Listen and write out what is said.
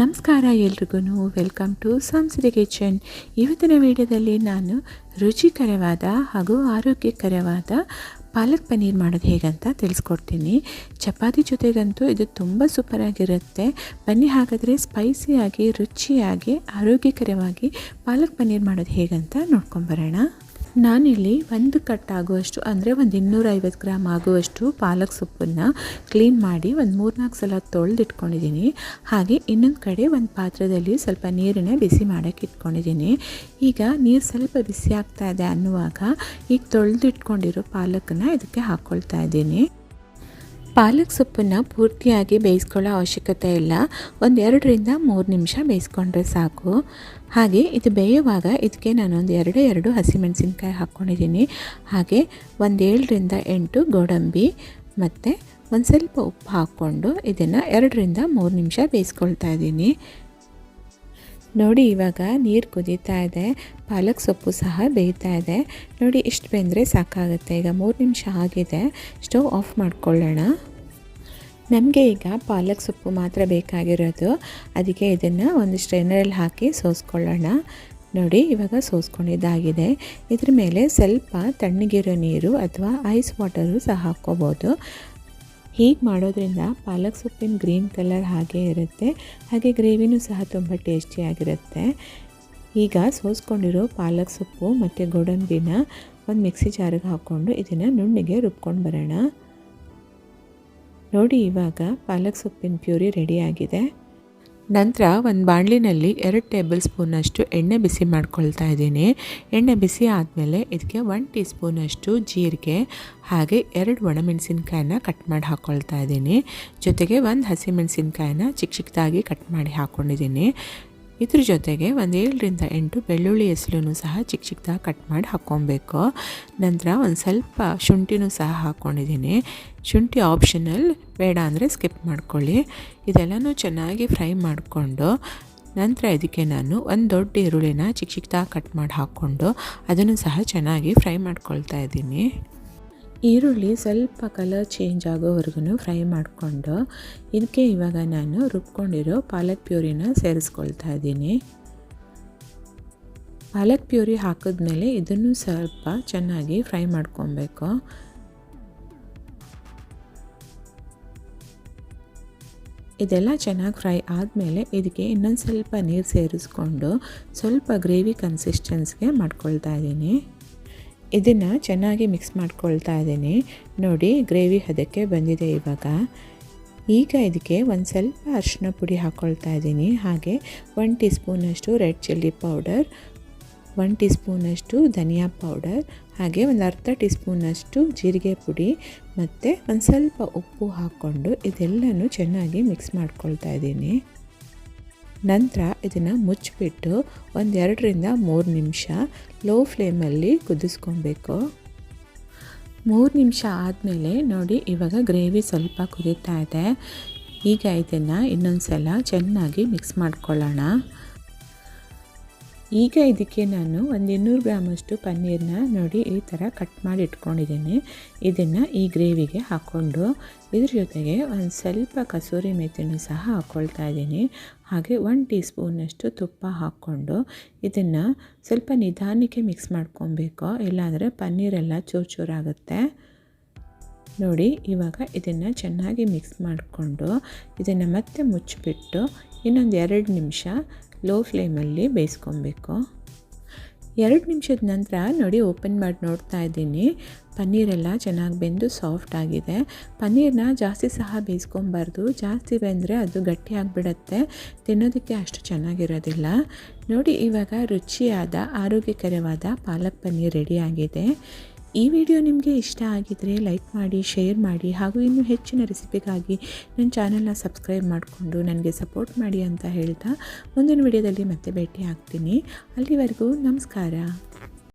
ನಮಸ್ಕಾರ ಎಲ್ರಿಗೂ welcome to ಸಂಸಿದೆ kitchen ಇವತ್ತಿನ ವಿಡಿಯೋದಲ್ಲಿ ನಾನು ರುಚಿಕರವಾದ ಹಾಗೂ ಆರೋಗ್ಯಕರವಾದ ಪಾಲಕ್ ಪನ್ನೀರ್ ಮಾಡೋದು ಹೇಗಂತ ತಿಳಿಸ್ಕೊಡ್ತೀನಿ. ಚಪಾತಿ ಜೊತೆಗಂತೂ ಇದು ತುಂಬ ಸೂಪರಾಗಿರುತ್ತೆ ಬನ್ನಿ ಹಾಗಾದರೆ ಸ್ಪೈಸಿಯಾಗಿ ರುಚಿಯಾಗಿ, ಆರೋಗ್ಯಕರವಾಗಿ ಪಾಲಕ್ ಪನ್ನೀರ್ ಮಾಡೋದು ಹೇಗಂತ ನೋಡ್ಕೊಂಬರೋಣ. ನಾನಿಲ್ಲಿ ಒಂದು ಕಟ್ ಆಗುವಷ್ಟು ಅಂದರೆ ಒಂದು ಇನ್ನೂರೈವತ್ತು ಗ್ರಾಮ್ ಆಗುವಷ್ಟು ಪಾಲಕ್ ಸೊಪ್ಪನ್ನು ಕ್ಲೀನ್ ಮಾಡಿ ಒಂದು ಮೂರ್ನಾಲ್ಕು ಸಲ ತೊಳೆದಿಟ್ಕೊಂಡಿದ್ದೀನಿ ಹಾಗೆ ಇನ್ನೊಂದು ಕಡೆ ಒಂದು ಪಾತ್ರದಲ್ಲಿ ಸ್ವಲ್ಪ ನೀರನ್ನು ಬಿಸಿ ಮಾಡೋಕ್ಕೆ ಇಟ್ಕೊಂಡಿದ್ದೀನಿ. ಈಗ ನೀರು ಸ್ವಲ್ಪ ಬಿಸಿ ಆಗ್ತಾ ಇದೆ ಅನ್ನುವಾಗ ಈಗ ತೊಳೆದಿಟ್ಕೊಂಡಿರೋ ಪಾಲಕನ್ನ ಇದಕ್ಕೆ ಹಾಕ್ಕೊಳ್ತಾ ಇದ್ದೀನಿ. ಪಾಲಕ್ ಸೊಪ್ಪನ್ನು ಪೂರ್ತಿಯಾಗಿ ಬೇಯಿಸ್ಕೊಳ್ಳೋ ಅವಶ್ಯಕತೆ ಇಲ್ಲ. ಒಂದು ಎರಡರಿಂದ ಮೂರು ನಿಮಿಷ ಬೇಯಿಸ್ಕೊಂಡ್ರೆ ಸಾಕು. ಹಾಗೆ ಇದು ಬೇಯುವಾಗ ಇದಕ್ಕೆ ನಾನೊಂದು ಎರಡು ಎರಡು ಹಸಿಮೆಣಸಿನ್ಕಾಯಿ ಹಾಕ್ಕೊಂಡಿದ್ದೀನಿ ಹಾಗೆ ಒಂದು ಏಳರಿಂದ ಎಂಟು ಗೋಡಂಬಿ ಮತ್ತು ಒಂದು ಸ್ವಲ್ಪ ಉಪ್ಪು ಹಾಕ್ಕೊಂಡು ಇದನ್ನು ಎರಡರಿಂದ ಮೂರು ನಿಮಿಷ ಬೇಯಿಸ್ಕೊಳ್ತಾ ಇದ್ದೀನಿ. ನೋಡಿ, ಇವಾಗ ನೀರು ಕುದೀತಾ ಇದೆ, ಪಾಲಕ್ ಸೊಪ್ಪು ಸಹ ಬೇಯ್ತಾ ಇದೆ. ನೋಡಿ, ಇಷ್ಟು ಬೆಂದರೆ ಸಾಕಾಗುತ್ತೆ. ಈಗ ಮೂರು ನಿಮಿಷ ಆಗಿದೆ. ಸ್ಟವ್ ಆಫ್ ಮಾಡ್ಕೊಳ್ಳೋಣ. ನಮಗೆ ಈಗ ಪಾಲಕ್ ಸೊಪ್ಪು ಮಾತ್ರ ಬೇಕಾಗಿರೋದು. ಅದಕ್ಕೆ ಇದನ್ನು ಒಂದು ಸ್ಟ್ರೈನರಲ್ಲಿ ಹಾಕಿ ಸೋಸ್ಕೊಳ್ಳೋಣ. ನೋಡಿ, ಇವಾಗ ಸೋಸ್ಕೊಂಡಿದ್ದಾಗಿದೆ. ಇದ್ರ ಮೇಲೆ ಸ್ವಲ್ಪ ತಣ್ಣಗಿರೋ ನೀರು ಅಥವಾ ಐಸ್ ವಾಟರು ಸಹ ಹಾಕ್ಕೋಬೋದು. ಹೀಗೆ ಮಾಡೋದ್ರಿಂದ ಪಾಲಕ್ ಸೊಪ್ಪಿನ ಗ್ರೀನ್ ಕಲರ್ ಹಾಗೆ ಇರುತ್ತೆ. ಹಾಗೆ ಗ್ರೇವಿನೂ ಸಹ ತುಂಬ ಟೇಸ್ಟಿಯಾಗಿರುತ್ತೆ ಈಗ ಸೋಸ್ಕೊಂಡಿರೋ ಪಾಲಕ್ ಸೊಪ್ಪು ಮತ್ತು ಗೋಡಂಬಿನ ಒಂದು ಮಿಕ್ಸಿ ಜಾರಿಗೆ ಹಾಕ್ಕೊಂಡು ಇದನ್ನು ನುಣ್ಣಿಗೆ ರುಬ್ಕೊಂಡು ಬರೋಣ. ನೋಡಿ ಇವಾಗ ಪಾಲಕ್ ಸೊಪ್ಪಿನ ಪ್ಯೂರಿ ರೆಡಿಯಾಗಿದೆ ನಂತರ ಒಂದು ಬಾಣಲಿನಲ್ಲಿ ಎರಡು ಟೇಬಲ್ ಸ್ಪೂನಷ್ಟು ಎಣ್ಣೆ ಬಿಸಿ ಮಾಡ್ಕೊಳ್ತಾ ಇದ್ದೀನಿ. ಎಣ್ಣೆ ಬಿಸಿ ಆದಮೇಲೆ ಇದಕ್ಕೆ ಒನ್ ಟೀ ಸ್ಪೂನಷ್ಟು ಜೀರಿಗೆ, ಹಾಗೆ ಎರಡು ಒಣಮೆಣಸಿನ್ಕಾಯನ್ನ ಕಟ್ ಮಾಡಿ ಹಾಕ್ಕೊಳ್ತಾ ಇದ್ದೀನಿ. ಜೊತೆಗೆ ಒಂದು ಹಸಿಮೆಣಸಿನ್ಕಾಯನ್ನ ಚಿಕ್ಕ ಚಿಕ್ಕದಾಗಿ ಕಟ್ ಮಾಡಿ ಹಾಕ್ಕೊಂಡಿದ್ದೀನಿ ಇದ್ರ ಜೊತೆಗೆ ಒಂದು ಏಳರಿಂದ ಎಂಟು ಬೆಳ್ಳುಳ್ಳಿ ಹೆಸಲೂ ಸಹ ಚಿಕ್ಕ ಚಿಕ್ಕದಾಗಿ ಕಟ್ ಮಾಡಿ ಹಾಕ್ಕೊಬೇಕು. ನಂತರ ಒಂದು ಸ್ವಲ್ಪ ಶುಂಠಿನೂ ಸಹ ಹಾಕ್ಕೊಂಡಿದ್ದೀನಿ ಶುಂಠಿ ಆಪ್ಷನಲ್ ಬೇಡ ಅಂದರೆ ಸ್ಕಿಪ್ ಮಾಡ್ಕೊಳ್ಳಿ. ಇದೆಲ್ಲನೂ ಚೆನ್ನಾಗಿ ಫ್ರೈ ಮಾಡಿಕೊಂಡು ನಂತರ ಇದಕ್ಕೆ ನಾನು ಒಂದು ದೊಡ್ಡ ಈರುಳ್ಳಿನ ಚಿಕ್ಕ ಚಿಕ್ಕದಾಗಿ ಕಟ್ ಮಾಡಿ ಹಾಕ್ಕೊಂಡು ಅದನ್ನು ಸಹ ಚೆನ್ನಾಗಿ ಫ್ರೈ ಮಾಡ್ಕೊಳ್ತಾ ಇದ್ದೀನಿ. ಈರುಳ್ಳಿ ಸ್ವಲ್ಪ ಕಲರ್ ಚೇಂಜ್ ಆಗೋವರೆಗೂ ಫ್ರೈ ಮಾಡಿಕೊಂಡು, ಇದಕ್ಕೆ ಇವಾಗ ನಾನು ರುಬ್ಕೊಂಡಿರೋ ಪಾಲಕ್ ಪ್ಯೂರಿನ ಸೇರಿಸ್ಕೊಳ್ತಾ ಇದ್ದೀನಿ. ಪಾಲಕ್ ಪ್ಯೂರಿ ಹಾಕಿದ್ಮೇಲೆ ಇದನ್ನು ಸ್ವಲ್ಪ ಚೆನ್ನಾಗಿ ಫ್ರೈ ಮಾಡ್ಕೊಬೇಕು. ಇದೆಲ್ಲ ಚೆನ್ನಾಗಿ ಫ್ರೈ ಆದಮೇಲೆ ಇದಕ್ಕೆ ಇನ್ನೊಂದು ಸ್ವಲ್ಪ ನೀರು ಸೇರಿಸ್ಕೊಂಡು ಸ್ವಲ್ಪ ಗ್ರೇವಿ ಕನ್ಸಿಸ್ಟೆನ್ಸ್ಗೆ ಮಾಡ್ಕೊಳ್ತಾ ಇದ್ದೀನಿ. ಇದನ್ನು ಚೆನ್ನಾಗಿ ಮಿಕ್ಸ್ ಮಾಡ್ಕೊಳ್ತಾ ಇದ್ದೀನಿ. ನೋಡಿ ಗ್ರೇವಿ ಹದಕ್ಕೆ ಬಂದಿದೆ ಇವಾಗ. ಈಗ ಇದಕ್ಕೆ ಒಂದು ಸ್ವಲ್ಪ ಅರಿಶಿನ ಪುಡಿ ಹಾಕ್ಕೊಳ್ತಾ ಇದ್ದೀನಿ. ಹಾಗೆ ಒನ್ ಟೀ ಸ್ಪೂನಷ್ಟು red chilli powder one tea ಸ್ಪೂನಷ್ಟು ಧನಿಯಾ ಪೌಡರ್ ಹಾಗೆ ಒಂದು ಅರ್ಧ ಟೀ ಸ್ಪೂನಷ್ಟು ಜೀರಿಗೆ ಪುಡಿ ಮತ್ತು ಒಂದು ಸ್ವಲ್ಪ ಉಪ್ಪು ಹಾಕ್ಕೊಂಡು ಇದೆಲ್ಲನೂ ಚೆನ್ನಾಗಿ ಮಿಕ್ಸ್ ಮಾಡ್ಕೊಳ್ತಾ ಇದ್ದೀನಿ. ನಂತರ ಇದನ್ನು ಮುಚ್ಚಿಬಿಟ್ಟು ಒಂದೆರಡರಿಂದ ಮೂರು ನಿಮಿಷ ಲೋ ಫ್ಲೇಮಲ್ಲಿ ಕುದಿಸ್ಕೊಬೇಕು. ಮೂರು ನಿಮಿಷ ಆದಮೇಲೆ ನೋಡಿ ಇವಾಗ ಗ್ರೇವಿ ಸ್ವಲ್ಪ ಕುದೀತಾ ಇದೆ. ಈಗ ಇದನ್ನು ಇನ್ನೊಂದು ಸಲ ಚೆನ್ನಾಗಿ ಮಿಕ್ಸ್ ಮಾಡ್ಕೊಳ್ಳೋಣ. ಈಗ ಇದಕ್ಕೆ ನಾನು ಒಂದು ಇನ್ನೂರು ಗ್ರಾಮಷ್ಟು ಪನ್ನೀರನ್ನ ನೋಡಿ ಈ ಥರ ಕಟ್ ಮಾಡಿ ಇಟ್ಕೊಂಡಿದ್ದೀನಿ. ಇದನ್ನು ಈ ಗ್ರೇವಿಗೆ ಹಾಕ್ಕೊಂಡು ಇದ್ರ ಜೊತೆಗೆ ಒಂದು ಸ್ವಲ್ಪ ಕಸೂರಿ ಮೆಥಿನೂ ಸಹ ಹಾಕ್ಕೊಳ್ತಾ ಇದ್ದೀನಿ. ಹಾಗೆ ಒನ್ ಟೀ ಸ್ಪೂನಷ್ಟು ತುಪ್ಪ ಹಾಕ್ಕೊಂಡು ಇದನ್ನು ಸ್ವಲ್ಪ ನಿಧಾನಕ್ಕೆ ಮಿಕ್ಸ್ ಮಾಡ್ಕೊಬೇಕು ಇಲ್ಲಾಂದರೆ ಪನ್ನೀರೆಲ್ಲ ಚೂರು ಚೂರಾಗುತ್ತೆ ನೋಡಿ, ಇವಾಗ ಇದನ್ನು ಚೆನ್ನಾಗಿ ಮಿಕ್ಸ್ ಮಾಡಿಕೊಂಡು ಇದನ್ನು ಮತ್ತೆ ಮುಚ್ಚಿಬಿಟ್ಟು ಇನ್ನೊಂದು ಎರಡು ನಿಮಿಷ ಲೋ ಫ್ಲೇಮಲ್ಲಿ ಬೇಯಿಸ್ಕೊಬೇಕು. ಎರಡು ನಿಮಿಷದ ನಂತರ ನೋಡಿ ಓಪನ್ ಮಾಡಿ ನೋಡ್ತಾ ಇದ್ದೀನಿ. ಪನ್ನೀರೆಲ್ಲ ಚೆನ್ನಾಗಿ ಬೆಂದು ಸಾಫ್ಟ್ ಆಗಿದೆ. ಪನ್ನೀರನ್ನ ಜಾಸ್ತಿ ಸಹ ಬೇಯಿಸ್ಕೊಬಾರ್ದು. ಜಾಸ್ತಿ ಬೆಂದರೆ ಅದು ಗಟ್ಟಿ ಆಗಿಬಿಡತ್ತೆ. ತಿನ್ನೋದಕ್ಕೆ ಅಷ್ಟು ಚೆನ್ನಾಗಿರೋದಿಲ್ಲ. ನೋಡಿ ಇವಾಗ ರುಚಿಯಾದ ಆರೋಗ್ಯಕರವಾದ ಪಾಲಕ್ ಪನ್ನೀರ್ ರೆಡಿಯಾಗಿದೆ ಈ ವಿಡಿಯೋ ನಿಮಗೆ ಇಷ್ಟ ಆಗಿದರೆ ಲೈಕ್ ಮಾಡಿ, ಶೇರ್ ಮಾಡಿ ಹಾಗೂ ಇನ್ನೂ ಹೆಚ್ಚಿನ ರೆಸಿಪಿಗಾಗಿ ನನ್ನ ಚಾನಲ್ನ ಸಬ್ಸ್ಕ್ರೈಬ್ ಮಾಡಿಕೊಂಡು ನನಗೆ ಸಪೋರ್ಟ್ ಮಾಡಿ ಅಂತ ಹೇಳ್ತಾ ಮುಂದಿನ ವಿಡಿಯೋದಲ್ಲಿ ಮತ್ತೆ ಭೇಟಿ ಆಗ್ತೀನಿ ಅಲ್ಲಿವರೆಗೂ ನಮಸ್ಕಾರ.